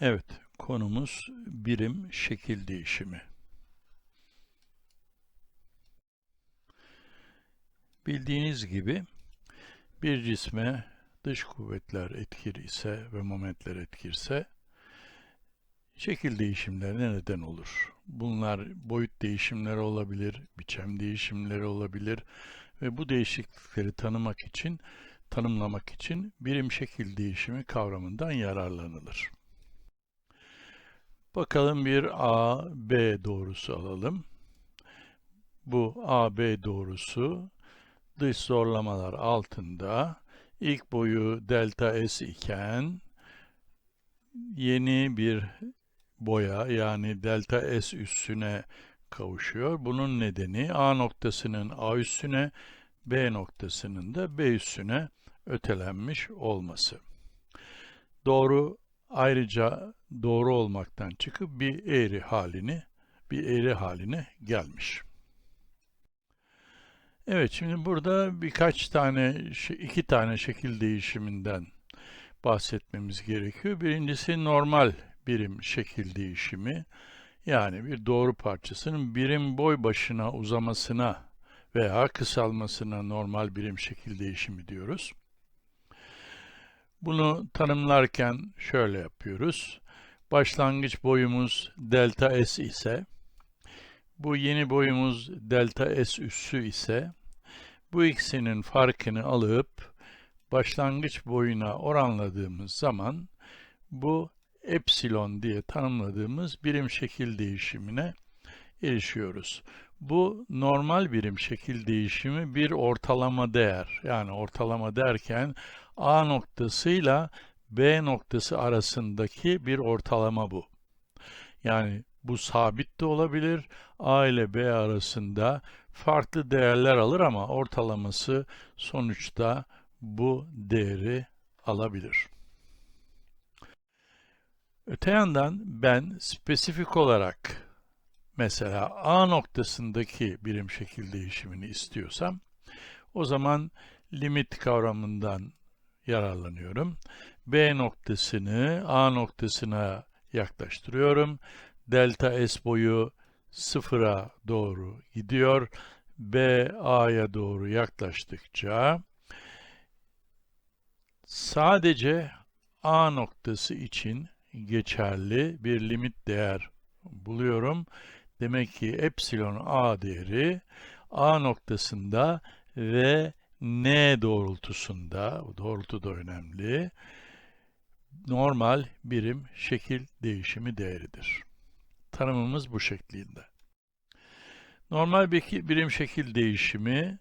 Evet, konumuz birim şekil değişimi. Bildiğiniz gibi bir cisme dış kuvvetler etkili ise ve momentler etkilse şekil değişimlerine neden olur. Bunlar boyut değişimleri olabilir, biçim değişimleri olabilir ve bu değişiklikleri tanımak için, tanımlamak için birim şekil değişimi kavramından yararlanılır. Bakalım bir A, B doğrusu alalım. Bu A, B doğrusu dış zorlamalar altında ilk boyu delta S iken yeni bir boya yani delta S üssüne kavuşuyor. Bunun nedeni A noktasının A üssüne, B noktasının da B üssüne ötelenmiş olması. Doğru ayrıca doğru olmaktan çıkıp bir eğri halini bir eğri haline gelmiş. Evet şimdi burada birkaç tane iki tane şekil değişiminden bahsetmemiz gerekiyor. Birincisi normal birim şekil değişimi. Yani bir doğru parçasının birim boy başına uzamasına veya kısalmasına normal birim şekil değişimi diyoruz. Bunu tanımlarken şöyle yapıyoruz. Başlangıç boyumuz delta S ise, bu yeni boyumuz delta S üssü ise, bu ikisinin farkını alıp başlangıç boyuna oranladığımız zaman bu epsilon diye tanımladığımız birim şekil değişimine erişiyoruz. Bu normal birim şekil değişimi bir ortalama değer. Yani ortalama derken A noktasıyla B noktası arasındaki bir ortalama bu. Yani bu sabit de olabilir. A ile B arasında farklı değerler alır ama ortalaması sonuçta bu değeri alabilir. Öte yandan ben spesifik olarak mesela A noktasındaki birim şekil değişimini istiyorsam o zaman limit kavramından yararlanıyorum. B noktasını A noktasına yaklaştırıyorum. Delta S boyu sıfıra doğru gidiyor. B A'ya doğru yaklaştıkça sadece A noktası için geçerli bir limit değer buluyorum. Demek ki epsilon A değeri A noktasında ve N doğrultusunda, doğrultu da önemli, normal birim şekil değişimi değeridir. Tanımımız bu şeklinde. Normal bir birim şekil değişimi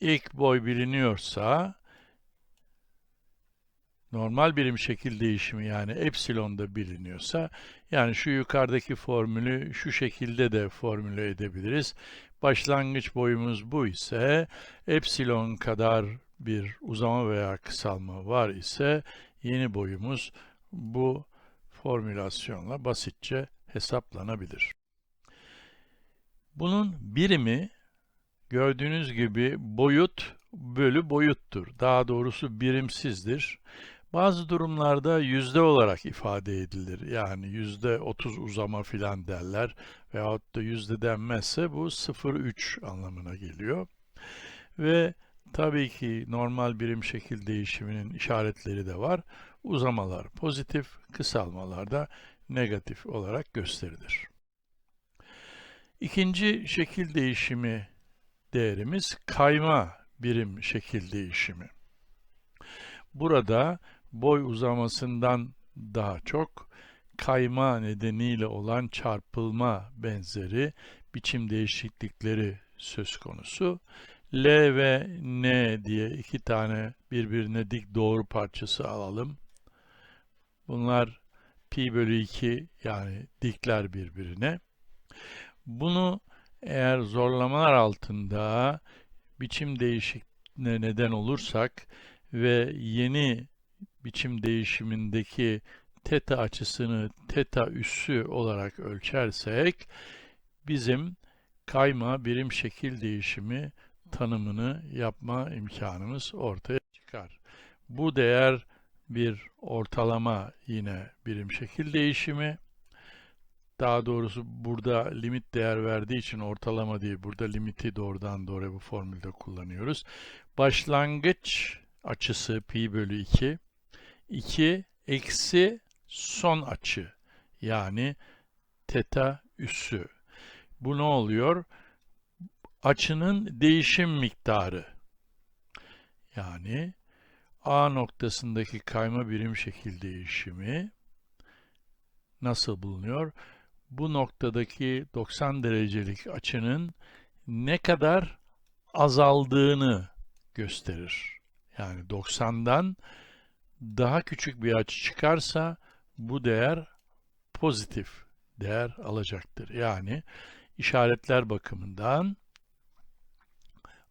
ilk boy biliniyorsa normal birim şekil değişimi yani epsilon da biliniyorsa yani şu yukarıdaki formülü şu şekilde de formüle edebiliriz. Başlangıç boyumuz bu ise epsilon kadar bir uzama veya kısalma var ise yeni boyumuz bu formülasyonla basitçe hesaplanabilir. Bunun birimi gördüğünüz gibi boyut bölü boyuttur. Daha doğrusu birimsizdir. Bazı durumlarda yüzde olarak ifade edilir. Yani yüzde 30 uzama filan derler veyahut da yüzde denmezse bu 0,3 anlamına geliyor. Ve tabii ki normal birim şekil değişiminin işaretleri de var. Uzamalar pozitif, kısalmalar da negatif olarak gösterilir. İkinci şekil değişimi değerimiz kayma birim şekil değişimi. Burada boy uzamasından daha çok kayma nedeniyle olan çarpılma benzeri biçim değişiklikleri söz konusu. L ve N diye iki tane birbirine dik doğru parçası alalım. Bunlar pi bölü 2 yani dikler birbirine. Bunu eğer zorlamalar altında biçim değişikliğine neden olursak ve yeni biçim değişimindeki teta açısını teta üssü olarak ölçersek bizim kayma birim şekil değişimi tanımını yapma imkanımız ortaya çıkar. Bu değer bir ortalama yine birim şekil değişimi. Daha doğrusu burada limit değer verdiği için ortalama değil, burada limiti doğrudan doğruya bu formülde kullanıyoruz. Başlangıç açısı pi bölü 2, 2 eksi son açı yani teta üssü. Bu ne oluyor? Açının değişim miktarı. Yani A noktasındaki kayma birim şekil değişimi nasıl bulunuyor? Bu noktadaki 90 derecelik açının ne kadar azaldığını gösterir. Yani 90'dan daha küçük bir açı çıkarsa bu değer pozitif değer alacaktır. Yani işaretler bakımından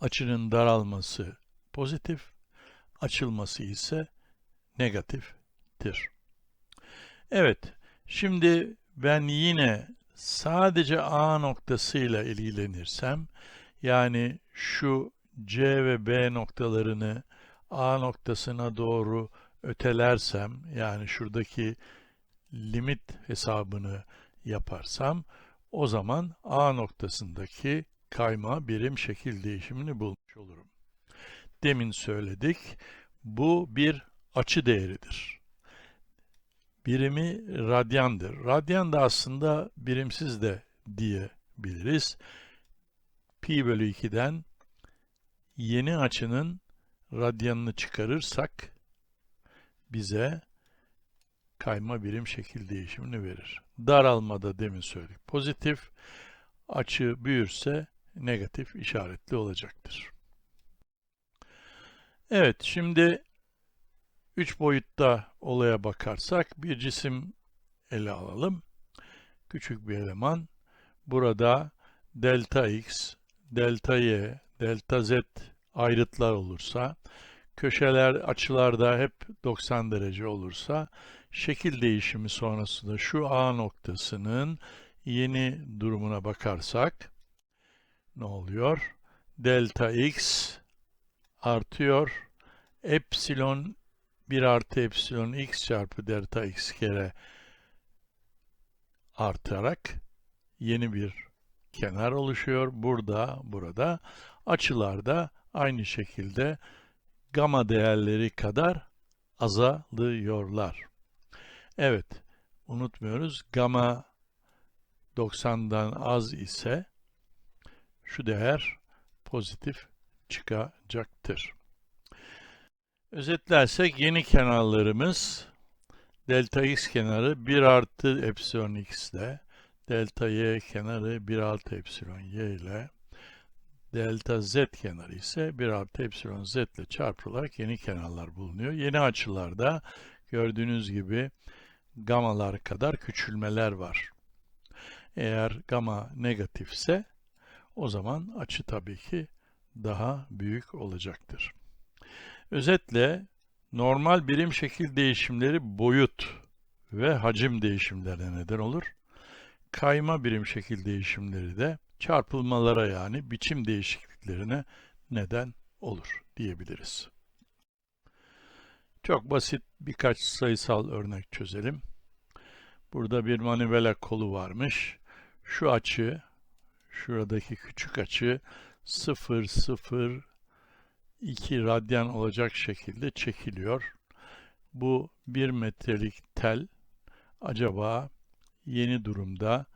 açının daralması pozitif, açılması ise negatiftir. Evet, şimdi ben yine sadece A noktasıyla ilgilenirsem, yani şu C ve B noktalarını A noktasına doğru ötelersem, yani şuradaki limit hesabını yaparsam, o zaman A noktasındaki kayma birim şekil değişimini bulmuş olurum. Demin söyledik, bu bir açı değeridir. Birimi radyandır. Radyan da aslında birimsiz de diyebiliriz. Pi bölü 2'den yeni açının radyanını çıkarırsak bize kayma birim şekil değişimini verir. Daralmada demin söyledik pozitif, açı büyürse negatif işaretli olacaktır. Evet, şimdi üç boyutta olaya bakarsak bir cisim ele alalım. Küçük bir eleman. Burada delta x, delta y, delta z ayrıtlar olursa, köşeler, açılarda hep 90 derece olursa, şekil değişimi sonrasında şu A noktasının yeni durumuna bakarsak, ne oluyor? Delta x artıyor. Epsilon 1 artı epsilon x çarpı delta x kere artarak yeni bir kenar oluşuyor. Burada, burada. Açılarda aynı şekilde gamma değerleri kadar azalıyorlar. Evet, unutmuyoruz. Gamma 90'dan az ise şu değer pozitif çıkacaktır. Özetlersek yeni kenarlarımız delta x kenarı 1 artı epsilon x ile delta y kenarı 1 artı epsilon y ile delta z kenarı ise 1 artı epsilon z ile çarpılarak yeni kenarlar bulunuyor. Yeni açılarda gördüğünüz gibi gamalar kadar küçülmeler var. Eğer gama negatifse o zaman açı tabii ki daha büyük olacaktır. Özetle normal birim şekil değişimleri boyut ve hacim değişimlerine neden olur. Kayma birim şekil değişimleri de çarpılmalara yani biçim değişikliklerine neden olur diyebiliriz. Çok basit birkaç sayısal örnek çözelim. Burada bir manivela kolu varmış. Şu açı, şuradaki küçük açı 0, 0, 2 radyan olacak şekilde çekiliyor. Bu 1 metrelik tel acaba yeni durumda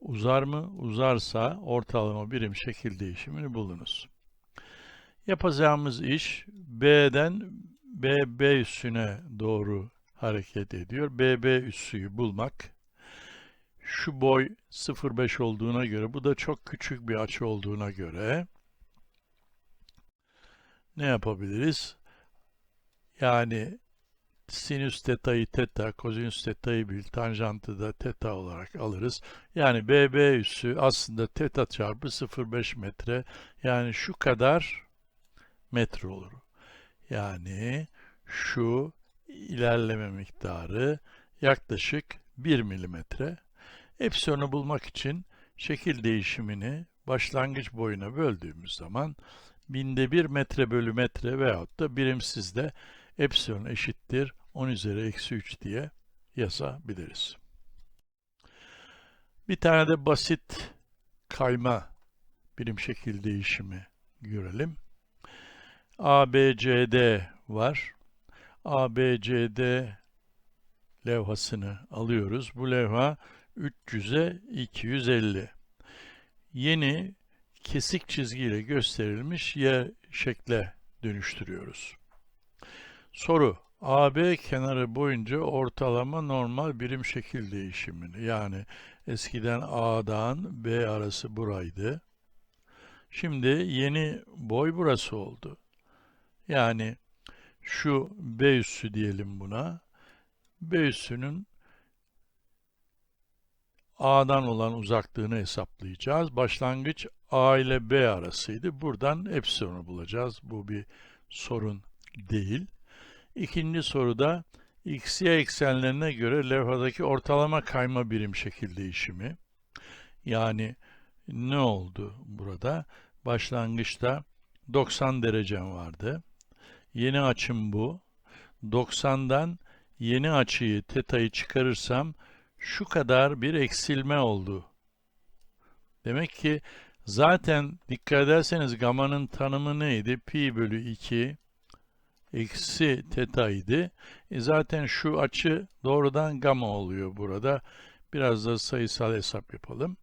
uzar mı? Uzarsa ortalama birim şekil değişimini bulunuz. Yapacağımız iş B'den BB üssüne doğru hareket ediyor. BB üssüyü bulmak. Şu boy 0,5 olduğuna göre, bu da çok küçük bir açı olduğuna göre ne yapabiliriz? Yani sinüs teta'yı teta, kosinüs teta'yı bil, tanjantı da teta olarak alırız. Yani BB üssü aslında teta çarpı 0,5 metre. Yani şu kadar metre olur. Yani şu ilerleme miktarı yaklaşık 1 milimetre. Epsilonu bulmak için şekil değişimini başlangıç boyuna böldüğümüz zaman binde bir metre bölü metre veyahut da birimsizde epsilon eşittir 10 üzeri eksi 3 diye yazabiliriz. Bir tane de basit kayma birim şekil değişimi görelim. ABCD var. ABCD levhasını alıyoruz. Bu levha 300'e 250. Yeni kesik çizgiyle gösterilmiş yer şekle dönüştürüyoruz. Soru AB kenarı boyunca ortalama normal birim şekil değişimini yani eskiden A'dan B arası buraydı. Şimdi yeni boy burası oldu. Yani şu B üssü diyelim buna. B üssünün A'dan olan uzaklığını hesaplayacağız. Başlangıç A ile B arasıydı. Buradan epsilonu bulacağız. Bu bir sorun değil. İkinci soruda x, y eksenlerine göre levhadaki ortalama kayma birim şekil değişimi. Yani ne oldu burada? Başlangıçta 90 derecem vardı. Yeni açım bu. 90'dan yeni açıyı, teta'yı çıkarırsam şu kadar bir eksilme oldu. Demek ki zaten dikkat ederseniz gamanın tanımı neydi? Pi bölü 2 eksi teta idi. E zaten şu açı doğrudan gama oluyor burada. Biraz da sayısal hesap yapalım.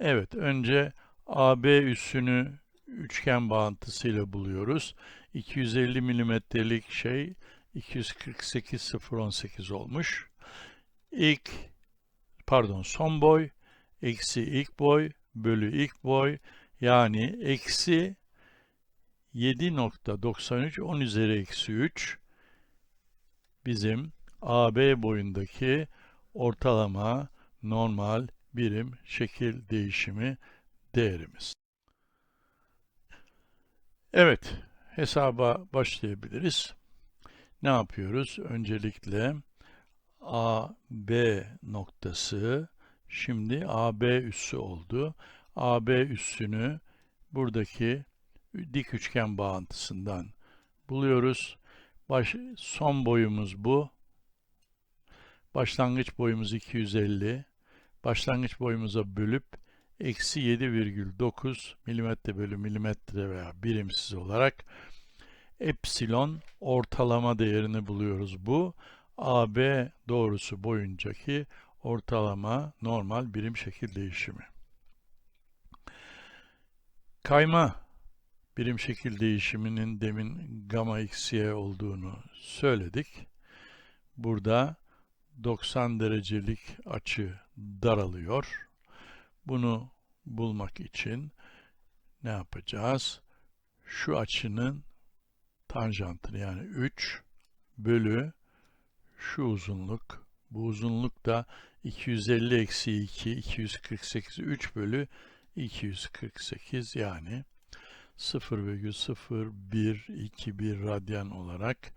Evet, önce AB üssünü üçgen bağıntısıyla buluyoruz. 250 milimetrelik şey 248,018 olmuş. İlk, pardon son boy eksi ilk boy bölü ilk boy yani eksi 7.93 10 üzeri eksi 3 bizim AB boyundaki ortalama normal birim şekil değişimi değerimiz. Evet, hesaba başlayabiliriz. Ne yapıyoruz? Öncelikle AB noktası şimdi AB üssü oldu. AB üssünü buradaki dik üçgen bağıntısından buluyoruz. Baş, son boyumuz bu. Başlangıç boyumuz 250. Başlangıç boyumuza bölüp eksi 7,9 milimetre bölü milimetre veya birimsiz olarak epsilon ortalama değerini buluyoruz. Bu AB doğrusu boyuncaki ortalama normal birim şekil değişimi. Kayma birim şekil değişiminin demin gamma x'ye olduğunu söyledik. Burada 90 derecelik açı daralıyor. Bunu bulmak için ne yapacağız? Şu açının tanjantını yani 3 bölü şu uzunluk. Bu uzunluk da 250 eksi 2, 248, 3 bölü 248 yani 0,0121 radyan olarak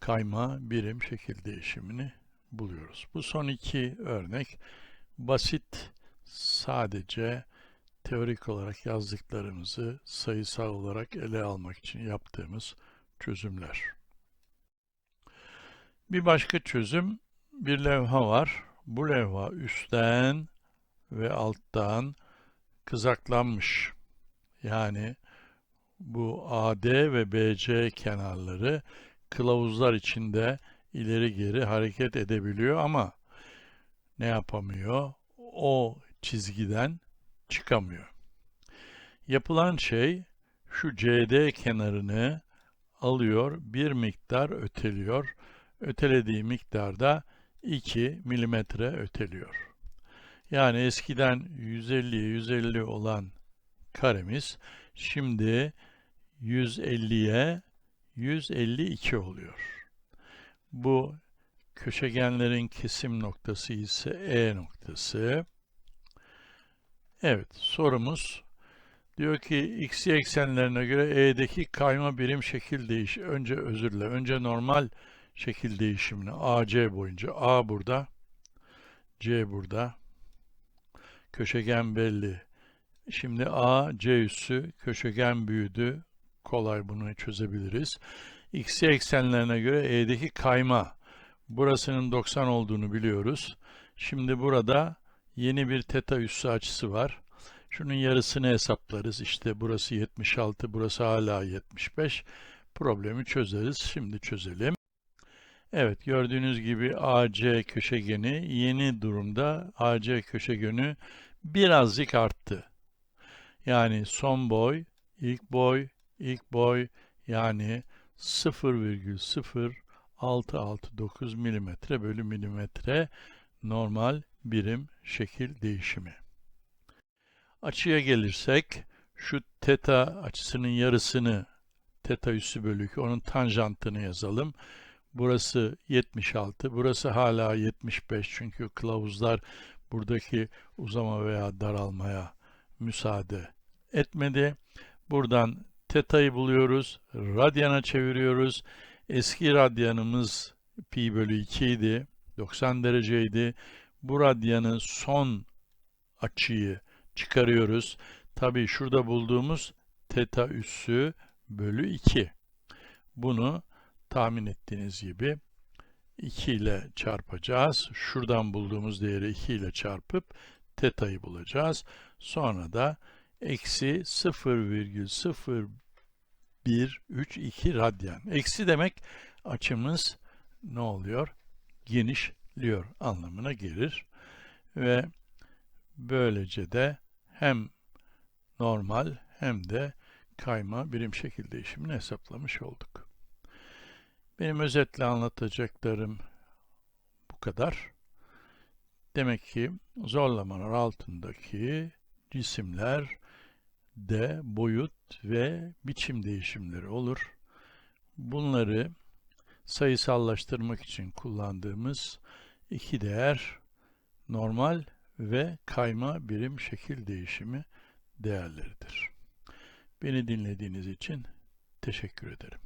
kayma birim şekil değişimini buluyoruz. Bu son iki örnek basit sadece teorik olarak yazdıklarımızı sayısal olarak ele almak için yaptığımız çözümler. Bir başka çözüm bir levha var. Bu levha üstten ve alttan kızaklanmış. Yani bu AD ve BC kenarları kılavuzlar içinde ileri geri hareket edebiliyor ama ne yapamıyor? O çizgiden çıkamıyor. Yapılan şey şu CD kenarını alıyor, bir miktar öteliyor. Ötelediği miktarda 2 milimetre öteliyor. Yani eskiden 150'ye 150 olan karemiz şimdi 150'ye 152 oluyor. Bu köşegenlerin kesim noktası ise E noktası. Evet, sorumuz diyor ki x eksenlerine göre E'deki kayma birim şekil değiş önce özür dile. Önce normal şekil değişimini AC boyunca A burada, C burada. Köşegen belli. Şimdi A, C üssü köşegen büyüdü. Kolay bunu çözebiliriz. X'ye eksenlerine göre E'deki kayma. Burasının 90 olduğunu biliyoruz. Şimdi burada yeni bir teta üssü açısı var. Şunun yarısını hesaplarız. İşte burası 76, burası hala 75. Problemi çözeriz. Şimdi çözelim. Evet gördüğünüz gibi AC köşegeni yeni durumda AC köşegeni birazcık arttı. Yani son boy, ilk boy, ilk boy yani 0,0669 milimetre bölü milimetre normal birim şekil değişimi. Açıya gelirsek şu teta açısının yarısını teta üssü bölü 2 onun tanjantını yazalım. Burası 76, burası hala 75 çünkü kılavuzlar buradaki uzama veya daralmaya müsaade etmedi. Buradan teta'yı buluyoruz, radyana çeviriyoruz. Eski radyanımız pi bölü 2 idi, 90 dereceydi. Bu radyanın son açıyı çıkarıyoruz. Tabi şurada bulduğumuz teta üssü bölü 2. Bunu tahmin ettiğiniz gibi 2 ile çarpacağız. Şuradan bulduğumuz değeri 2 ile çarpıp teta'yı bulacağız. Sonra da eksi 0,0132 radyan. Eksi demek açımız ne oluyor? Genişliyor anlamına gelir. Ve böylece de hem normal hem de kayma birim şekil değişimini hesaplamış olduk. Benim özetle anlatacaklarım bu kadar. Demek ki zorlamalar altındaki cisimler de boyut ve biçim değişimleri olur. Bunları sayısallaştırmak için kullandığımız iki değer normal ve kayma birim şekil değişimi değerleridir. Beni dinlediğiniz için teşekkür ederim.